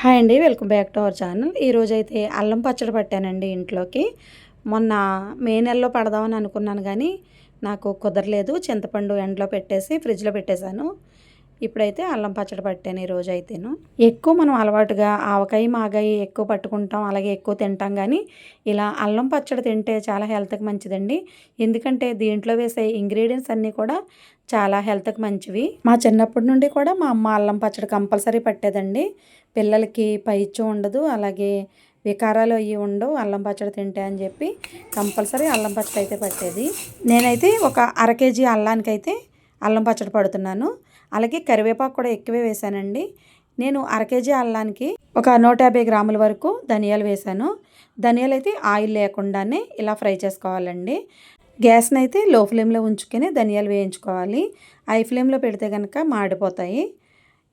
Hi అండి welcome back to our channel. ఈరోజు అయితే అల్లం పచ్చడి పట్టానండి ఇంట్లోకి. మొన్న మే నెలలో పడదామని అనుకున్నాను కానీ నాకు కుదరలేదు. చింతపండు ఎండలో పెట్టేసి ఫ్రిడ్జ్లో పెట్టేశాను. ఇప్పుడైతే అల్లం పచ్చడి పట్టాను ఈరోజు అయితేను ఎక్కువ మనం అలవాటుగా ఆవకాయ మాగాయి ఎక్కువ పట్టుకుంటాం అలాగే ఎక్కువ తింటాం కానీ ఇలా అల్లం పచ్చడి తింటే చాలా హెల్త్కి మంచిదండి. ఎందుకంటే దీంట్లో వేసే ఇంగ్రీడియంట్స్ అన్నీ కూడా చాలా హెల్త్కి మంచివి. మా చిన్నప్పటి నుండి కూడా మా అమ్మ అల్లం పచ్చడి కంపల్సరీ పట్టేదండి. పిల్లలకి పైచ్చు ఉండదు అలాగే వికారాలు అవి ఉండవు అల్లం పచ్చడి తింటే అని చెప్పి కంపల్సరీ అల్లం పచ్చడి అయితే పట్టేది. నేనైతే ఒక అర కేజీ అల్లానికి అయితే అల్లం పచ్చడి పడుతున్నాను. అలాగే కరివేపాకు కూడా ఎక్కువే వేసానండి. నేను అర కేజీ అల్లానికి ఒక నూట యాభై గ్రాముల వరకు ధనియాలు వేసాను. ధనియాలు అయితే ఆయిల్ లేకుండానే ఇలా ఫ్రై చేసుకోవాలండి. గ్యాస్ని అయితే లో ఫ్లేమ్లో ఉంచుకొని ధనియాలు వేయించుకోవాలి. హై ఫ్లేమ్లో పెడితే కనుక మాడిపోతాయి.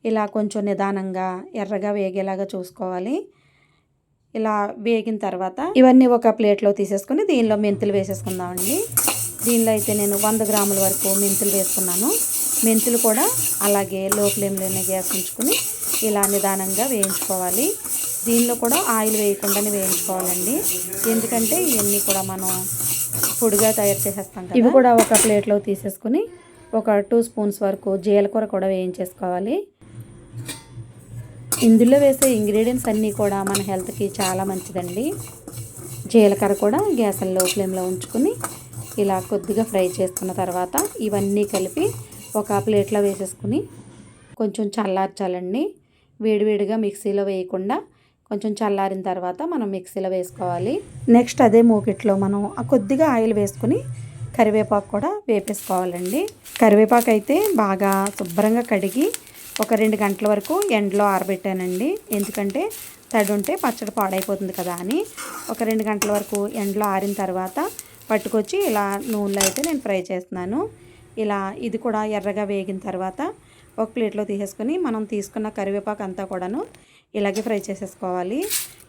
ఇలా కొంచెం నిదానంగా ఎర్రగా వేగేలాగా చూసుకోవాలి. ఇలా వేగిన తర్వాత ఇవన్నీ ఒక ప్లేట్లో తీసేసుకొని దీనిలో మెంతులు వేసేసుకుందామండి. దీనిలో అయితే నేను వంద గ్రాముల వరకు మెంతులు వేసుకున్నాను. మెంతులు కూడా అలాగే లో ఫ్లేమ్లోనే గ్యాస్ ఉంచుకొని ఇలా నిదానంగా వేయించుకోవాలి. దీనిలో కూడా ఆయిల్ వేయకుండానే వేయించుకోవాలండి. ఎందుకంటే ఇవన్నీ కూడా మనం పొడిగా తయారు చేసేస్తాం ఇవి కూడా ఒక ప్లేట్లో తీసేసుకుని ఒక టూ స్పూన్స్ వరకు జీలకూర కూడా వేయించేసుకోవాలి. ఇందులో వేసే ఇంగ్రీడియంట్స్ అన్నీ కూడా మన హెల్త్కి చాలా మంచిదండి. జీలకర్ర కూడా గ్యాస్లో ఫ్లేమ్లో ఉంచుకుని ఇలా కొద్దిగా ఫ్రై చేసుకున్న తర్వాత ఇవన్నీ కలిపి ఒక ప్లేట్లో వేసేసుకుని కొంచెం చల్లార్చాలండి. వేడివేడిగా మిక్సీలో వేయకుండా కొంచెం చల్లారిన తర్వాత మనం మిక్సీలో వేసుకోవాలి. నెక్స్ట్ అదే మూకిట్లో మనం కొద్దిగా ఆయిల్ వేసుకుని కరివేపాకు కూడా వేపేసుకోవాలండి. కరివేపాకు అయితే బాగా శుభ్రంగా కడిగి ఒక రెండు గంటల వరకు ఎండలో ఆరబెట్టానండి. ఎందుకంటే తడి ఉంటే పచ్చడి పాడైపోతుంది కదా అని. ఒక రెండు గంటల వరకు ఎండలో ఆరిన తర్వాత పట్టుకొచ్చి ఇలా నూనెలో అయితే నేను ఫ్రై చేస్తున్నాను. ఇలా ఇది కూడా ఎర్రగా వేగిన తర్వాత ఒక ప్లేట్లో తీసేసుకొని మనం తీసుకున్న కరివేపాకు అంతా కూడాను ఇలాగే ఫ్రై చేసేసుకోవాలి.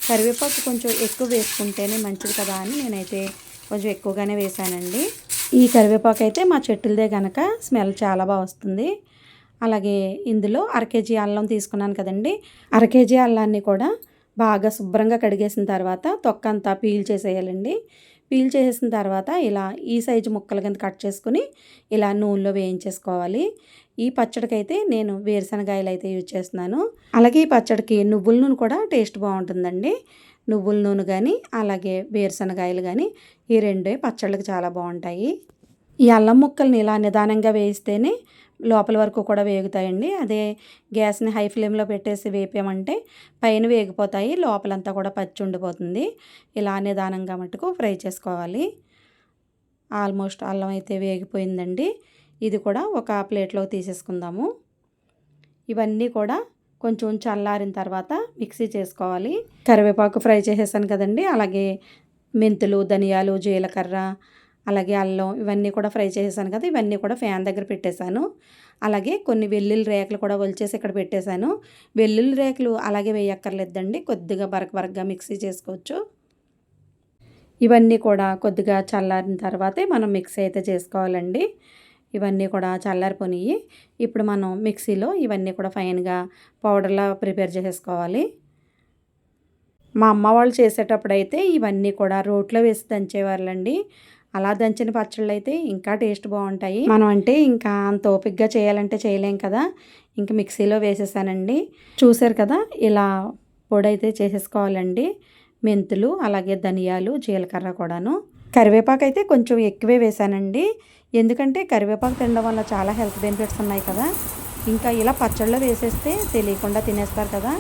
కరివేపాకు కొంచెం ఎక్కువ వేసుకుంటేనే మంచిది కదా అని నేనైతే కొంచెం ఎక్కువగానే వేసానండి. ఈ కరివేపాకు అయితే మా చెట్టులదే కనుక స్మెల్ చాలా బాగా వస్తుంది. అలాగే ఇందులో అర కేజీ అల్లం తీసుకున్నాను కదండి. అర కేజీ అల్లాన్ని కూడా బాగా శుభ్రంగా కడిగేసిన తర్వాత తొక్క అంతా పీల్ చేసేయాలండి. పీల్ చేసేసిన తర్వాత ఇలా ఈ సైజు ముక్కలు కింద కట్ చేసుకుని ఇలా నూనెలో వేయించేసుకోవాలి. ఈ పచ్చడికైతే నేను వేరుశనగాయలు అయితే యూజ్ చేస్తున్నాను. అలాగే ఈ పచ్చడికి నువ్వుల నూనె కూడా టేస్ట్ బాగుంటుందండి. నువ్వుల నూనె కానీ అలాగే వేరుశనగాయలు కానీ ఈ రెండే పచ్చళ్ళకి చాలా బాగుంటాయి. ఈ అల్లం ముక్కల్ని ఇలా నిదానంగా వేయిస్తేనే లోపల వరకు కూడా వేగుతాయండి. అదే గ్యాస్ని హై ఫ్లేమ్లో పెట్టేసి వేపామంటే పైన వేగిపోతాయి లోపలంతా కూడా పచ్చి ఉండిపోతుంది. ఇలా నిదానంగా మటుకు ఫ్రై చేసుకోవాలి. ఆల్మోస్ట్ అల్లం అయితే వేగిపోయిందండి. ఇది కూడా ఒక ప్లేట్లో తీసేసుకుందాము. ఇవన్నీ కూడా కొంచెం చల్లారిన తర్వాత మిక్సీ చేసుకోవాలి. కరివేపాకు ఫ్రై చేసేసాను కదండి. అలాగే మెంతులు ధనియాలు జీలకర్ర అలాగే అల్లం ఇవన్నీ కూడా ఫ్రై చేసేసాను కదా. ఇవన్నీ కూడా ఫ్యాన్ దగ్గర పెట్టేశాను. అలాగే కొన్ని వెల్లుల్లి రేకులు కూడా వలిచేసి ఇక్కడ పెట్టేశాను. వెల్లుల్లి రేకులు అలాగే వేయక్కర్లేదండి. కొద్దిగా బరక బరకగా మిక్సీ చేసుకోవచ్చు. ఇవన్నీ కూడా కొద్దిగా చల్లారిన తర్వాతే మనం మిక్సీ అయితే చేసుకోవాలండి. ఇవన్నీ కూడా చల్లారిపోయి ఇప్పుడు మనం మిక్సీలో ఇవన్నీ కూడా ఫైన్గా పౌడర్లా ప్రిపేర్ చేసేసుకోవాలి. మా అమ్మ వాళ్ళు చేసేటప్పుడు అయితే ఇవన్నీ కూడా రోట్లో వేసి దంచేవాళ్ళండి. అలా దంచిన పచ్చళ్ళు అయితే ఇంకా టేస్ట్ బాగుంటాయి. మనం అంటే ఇంకా అంత ఓపిక్గా చేయాలంటే చేయలేం కదా. ఇంకా మిక్సీలో వేసేసానండి. చూసారు కదా ఇలా పొడి అయితే చేసేసుకోవాలండి. మెంతులు అలాగే ధనియాలు జీలకర్ర కూడాను. కరివేపాకు అయితే కొంచెం ఎక్కువే వేసానండి. ఎందుకంటే కరివేపాకు తినడం వల్ల చాలా హెల్త్ బెనిఫిట్స్ ఉన్నాయి కదా. ఇంకా ఇలా పచ్చళ్ళలో వేసేస్తే తెలియకుండా తినేస్తారు కదా.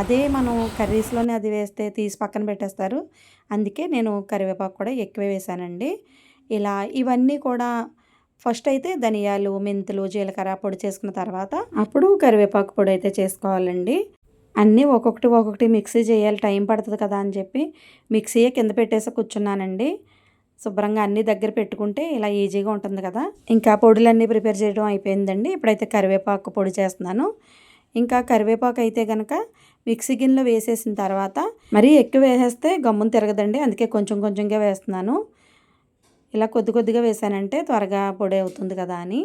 అదే మనం కర్రీస్లోనే అది వేస్తే తీసి పక్కన పెట్టేస్తారు. అందుకే నేను కరివేపాకు కూడా ఎక్కువే వేసానండి. ఇలా ఇవన్నీ కూడా ఫస్ట్ అయితే ధనియాలు మెంతులు జీలకర్ర పొడి చేసుకున్న తర్వాత అప్పుడు కరివేపాకు పొడి అయితే చేసుకోవాలండి. అన్నీ ఒక్కొక్కటి ఒక్కొక్కటి మిక్సీ చేయాలి టైం పడుతుంది కదా అని చెప్పి మిక్సీయే కింద పెట్టేసి కూర్చున్నానండి. శుభ్రంగా అన్నీ దగ్గర పెట్టుకుంటే ఇలా ఈజీగా ఉంటుంది కదా. ఇంకా పొడులన్నీ ప్రిపేర్ చేయడం అయిపోయిందండి. ఇప్పుడైతే కరివేపాకు పొడి చేస్తున్నాను. ఇంకా కరివేపాకు అయితే కనుక మిక్సీ గిన్నెలో వేసేసిన తర్వాత మరీ ఎక్కువ వేసేస్తే గమ్మున తిరగదండి. అందుకే కొంచెం కొంచెంగా వేస్తున్నాను. ఇలా కొద్ది కొద్దిగా వేసానంటే త్వరగా పొడి అవుతుంది కదా అని.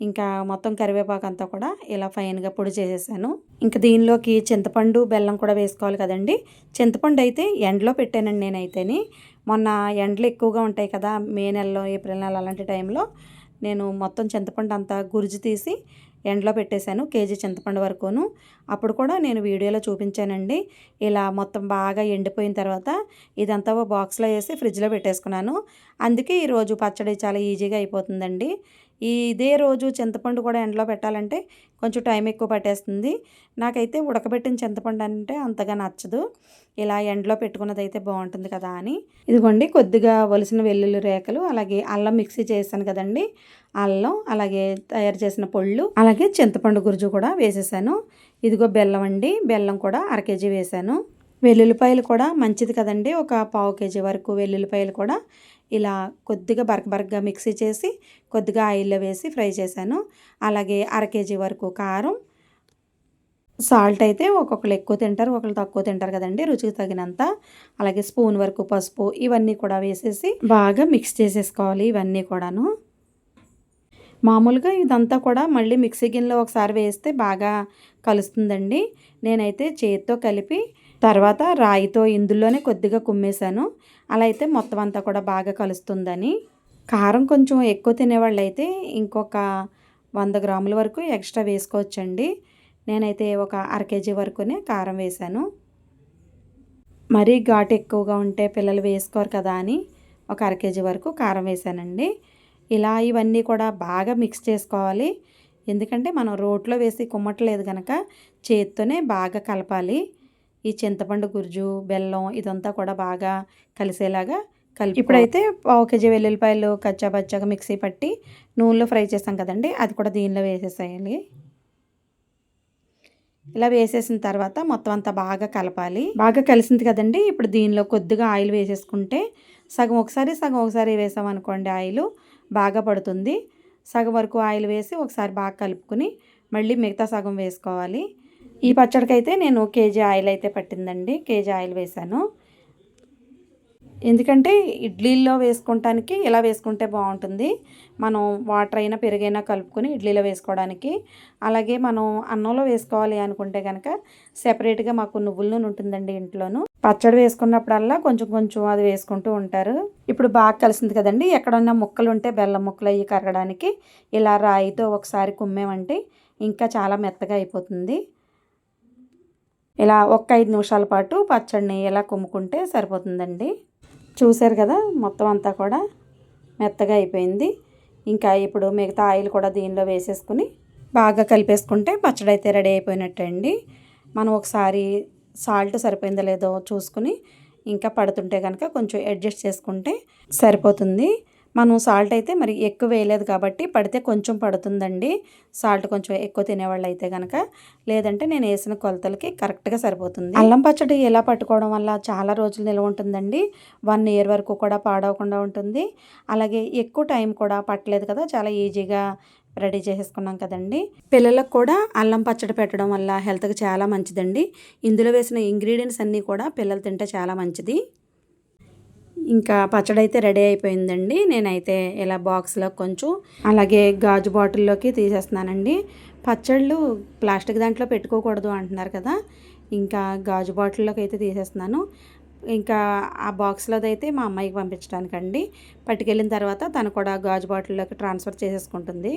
ఇంకా మొత్తం కరివేపాకు అంతా కూడా ఇలా ఫైన్గా పొడి చేసేసాను. ఇంకా దీనిలోకి చింతపండు బెల్లం కూడా వేసుకోవాలి కదండి. చింతపండు అయితే ఎండలో పెట్టానండి నేనైతేని. మొన్న ఎండలు ఎక్కువగా ఉంటాయి కదా మే నెలలో ఏప్రిల్ నెల అలాంటి టైంలో నేను మొత్తం చింతపండు అంతా గురిజి తీసి ఎండలో పెట్టేశాను కేజీ చింతపండు వరకును. అప్పుడు కూడా నేను వీడియోలో చూపించానండి. ఇలా మొత్తం బాగా ఎండిపోయిన తర్వాత ఇదంతా ఓ బాక్స్లో వేసి ఫ్రిడ్జ్లో పెట్టేసుకున్నాను. అందుకే ఈరోజు పచ్చడి చాలా ఈజీగా అయిపోతుందండి. ఇదే రోజు చింతపండు కూడా ఎండలో పెట్టాలంటే కొంచెం టైం ఎక్కువ పట్టేస్తుంది. నాకైతే ఉడకబెట్టిన చింతపండు అంటే అంతగా నచ్చదు. ఇలా ఎండలో పెట్టుకున్నది అయితే బాగుంటుంది కదా అని. ఇదిగోండి కొద్దిగా వలసిన వెల్లుల్లి రేఖలు అలాగే అల్లం మిక్సీ చేశాను కదండి. అల్లం అలాగే తయారు చేసిన పొళ్ళు అలాగే అలాగే చింతపండు గురుజు కూడా వేసేసాను. ఇదిగో బెల్లం అండి. బెల్లం కూడా అర కేజీ వేసాను. వెల్లుల్లిపాయలు కూడా మంచిది కదండి. ఒక పావు కేజీ వరకు వెల్లుల్లిపాయలు కూడా ఇలా కొద్దిగా బరక బరకగా మిక్సీ చేసి కొద్దిగా ఆయిల్లో వేసి ఫ్రై చేశాను. అలాగే అర కేజీ వరకు కారం. సాల్ట్ అయితే ఒక్కొక్కరు ఎక్కువ తింటారు ఒకళ్ళు తక్కువ తింటారు కదండి రుచికి తగినంత. అలాగే స్పూన్ వరకు పసుపు ఇవన్నీ కూడా వేసేసి బాగా మిక్స్ చేసేసుకోవాలి ఇవన్నీ కూడాను. మామూలుగా ఇదంతా కూడా మళ్ళీ మిక్సీ గిన్నెలో ఒకసారి వేస్తే బాగా కలుస్తుందండి. నేనైతే చేతితో కలిపి తర్వాత రాయితో ఇందులోనే కొద్దిగా కుమ్మేశాను. అలా అయితే మొత్తం అంతా కూడా బాగా కలుస్తుందని. కారం కొంచెం ఎక్కువ తినేవాళ్ళు అయితే ఇంకొక వంద గ్రాముల వరకు ఎక్స్ట్రా వేసుకోవచ్చండి. నేనైతే ఒక అర కేజీ వరకునే కారం వేశాను. మరీ ఘాటు ఎక్కువగా ఉంటే పిల్లలు వేసుకోరు కదా అని ఒక అర కేజీ వరకు కారం వేసానండి ఇలా ఇవన్నీ కూడా బాగా మిక్స్ చేసుకోవాలి. ఎందుకంటే మనం రోట్లో వేసి కుమ్మట్లేదు కనుక చేత్తోనే బాగా కలపాలి. ఈ చింతపండు గుజ్జు బెల్లం ఇదంతా కూడా బాగా కలిసేలాగా కలిపి ఇప్పుడైతే పావు కేజీ వెల్లుల్లిపాయలు కచ్చా బచ్చాగా మిక్సీ పట్టి నూనెలో ఫ్రై చేస్తాం కదండి అది కూడా దీనిలో వేసేసేయాలి. ఇలా వేసేసిన తర్వాత మొత్తం అంతా బాగా కలపాలి. బాగా కలిసింది కదండి ఇప్పుడు దీనిలో కొద్దిగా ఆయిల్ వేసేసుకుంటే సగం ఒకసారి సగం ఒకసారి వేసామనుకోండి ఆయిల్ బాగా పడుతుంది. సగం వరకు ఆయిల్ వేసి ఒకసారి బాగా కలుపుకుని మళ్ళీ మిగతా సగం వేసుకోవాలి. ఈ పచ్చడికైతే నేను కేజీ ఆయిల్ అయితే పట్టిందండి. కేజీ ఆయిల్ వేసాను. ఎందుకంటే ఇడ్లీల్లో వేసుకోవటానికి ఇలా వేసుకుంటే బాగుంటుంది. మనం వాటర్ అయినా పెరుగైనా కలుపుకొని ఇడ్లీలో వేసుకోవడానికి. అలాగే మనం అన్నంలో వేసుకోవాలి అనుకుంటే కనుక సెపరేట్గా మాకు నువ్వుల నూనె ఉంటుందండి ఇంట్లోనూ. పచ్చడి వేసుకున్నప్పుడల్లా కొంచెం కొంచెం అది వేసుకుంటూ ఉంటారు. ఇప్పుడు బాగా కలిసింది కదండి. ఎక్కడన్నా ముక్కలు ఉంటే బెల్లం ముక్కలు అవి కరగడానికి ఇలా రాయితో ఒకసారి కుమ్మేమంటే ఇంకా చాలా మెత్తగా అయిపోతుంది. ఇలా ఒక్క ఐదు నిమిషాల పాటు పచ్చడిని ఇలా కుమ్ముకుంటే సరిపోతుందండి. చూశారు కదా మొత్తం అంతా కూడా మెత్తగా అయిపోయింది. ఇంకా ఇప్పుడు మిగతా ఆయిల్ కూడా దీనిలో వేసేసుకుని బాగా కలిపేసుకుంటే పచ్చడి అయితే రెడీ అయిపోయినట్టండి. మనం ఒకసారి సాల్ట్ సరిపోయిందో లేదో చూసుకుని ఇంకా పడుతుంటే కనుక కొంచెం అడ్జస్ట్ చేసుకుంటే సరిపోతుంది. మనం సాల్ట్ అయితే మరి ఎక్కువ వేయలేదు కాబట్టి పడితే కొంచెం పడుతుందండి. సాల్ట్ కొంచెం ఎక్కువ తినేవాళ్ళు అయితే కనుక లేదంటే నేను వేసిన కొలతలకి కరెక్ట్గా సరిపోతుంది. అల్లం పచ్చడి ఎలా పట్టుకోవడం వల్ల చాలా రోజులు నిల్వ ఉంటుందండి. వన్ ఇయర్ వరకు కూడా పాడవకుండా ఉంటుంది. అలాగే ఎక్కువ టైం కూడా పట్టలేదు కదా చాలా ఈజీగా రెడీ చేసేసుకున్నాం కదండి. పిల్లలకు కూడా అల్లం పచ్చడి పెట్టడం వల్ల హెల్త్కి చాలా మంచిదండి. ఇందులో వేసిన ఇంగ్రీడియంట్స్ అన్నీ కూడా పిల్లలు తింటే చాలా మంచిది. ఇంకా పచ్చడి అయితే రెడీ అయిపోయిందండి. నేనైతే ఇలా బాక్స్లో కొంచెం అలాగే గాజు బాటిల్లోకి తీసేస్తున్నానండి. పచ్చళ్ళు ప్లాస్టిక్ దాంట్లో పెట్టుకోకూడదు అంటున్నారు కదా. ఇంకా గాజు బాటిల్లోకి అయితే తీసేస్తున్నాను. ఇంకా ఆ బాక్స్లోది అయితే మా అమ్మాయికి పంపించడానికండి. పట్టుకెళ్ళిన తర్వాత తను కూడా గాజు బాటిల్లోకి ట్రాన్స్ఫర్ చేసేసుకుంటుంది.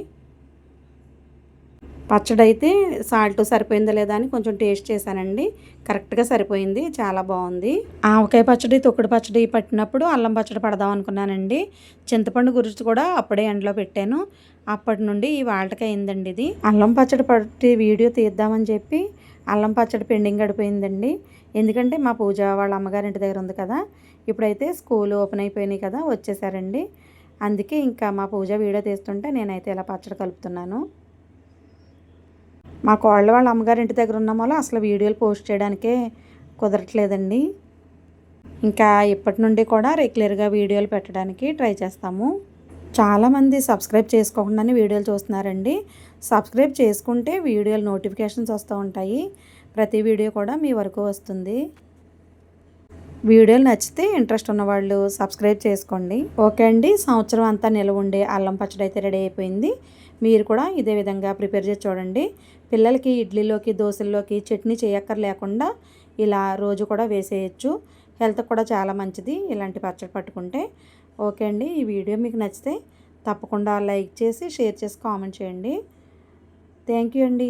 పచ్చడి అయితే సాల్ట్ సరిపోయిందా లేదా అని కొంచెం టేస్ట్ చేశానండి. కరెక్ట్గా సరిపోయింది. చాలా బాగుంది. ఆవకాయ పచ్చడి తొక్కుడు పచ్చడి పట్టినప్పుడు అల్లం పచ్చడి పడదాం అనుకున్నానండి. చింతపండు గురించి కూడా అప్పుడే ఎండలో పెట్టాను. అప్పటి నుండి ఈ వాళ్ళకి అయిందండి ఇది. అల్లం పచ్చడి పట్టి వీడియో తీద్దామని చెప్పి అల్లం పచ్చడి పెండింగ్ గడిపోయిందండి. ఎందుకంటే మా పూజ వాళ్ళ అమ్మగారింటి దగ్గర ఉంది కదా ఇప్పుడైతే స్కూల్ ఓపెన్ అయిపోయినాయి కదా వచ్చేసారండి. అందుకే ఇంకా మా పూజ వీడియో తీస్తుంటే నేనైతే ఇలా పచ్చడి కలుపుతున్నాను. మా కోళ్ళ వాళ్ళ అమ్మగారి ఇంటి దగ్గర ఉన్న వాళ్ళు అసలు వీడియోలు పోస్ట్ చేయడానికే కుదరట్లేదండి. ఇంకా ఇప్పటి నుండి కూడా రెగ్యులర్గా వీడియోలు పెట్టడానికి ట్రై చేస్తాము. చాలామంది సబ్స్క్రైబ్ చేసుకోకుండానే వీడియోలు చూస్తున్నారండి. సబ్స్క్రైబ్ చేసుకుంటే వీడియోలు నోటిఫికేషన్స్ వస్తూ ఉంటాయి. ప్రతి వీడియో కూడా మీ వరకు వస్తుంది. వీడియోలు నచ్చితే ఇంట్రెస్ట్ ఉన్నవాళ్ళు సబ్స్క్రైబ్ చేసుకోండి. ఓకే అండి. సంవత్సరం అంతా నిలవ ఉండే అల్లం పచ్చడి అయితే రెడీ అయిపోయింది. మీరు కూడా ఇదే విధంగా ప్రిపేర్ చేసి చూడండి. పిల్లలకి ఇడ్లీలోకి దోశల్లోకి చట్నీ చేయక్కర్ లేకుండా ఇలా రోజు కూడా వేసేయచ్చు. హెల్త్ కూడా చాలా మంచిది ఇలాంటి పచ్చడి పట్టుకుంటే. ఓకే అండి. ఈ వీడియో మీకు నచ్చితే తప్పకుండా లైక్ చేసి షేర్ చేసి కామెంట్ చేయండి. థ్యాంక్ యూ అండి.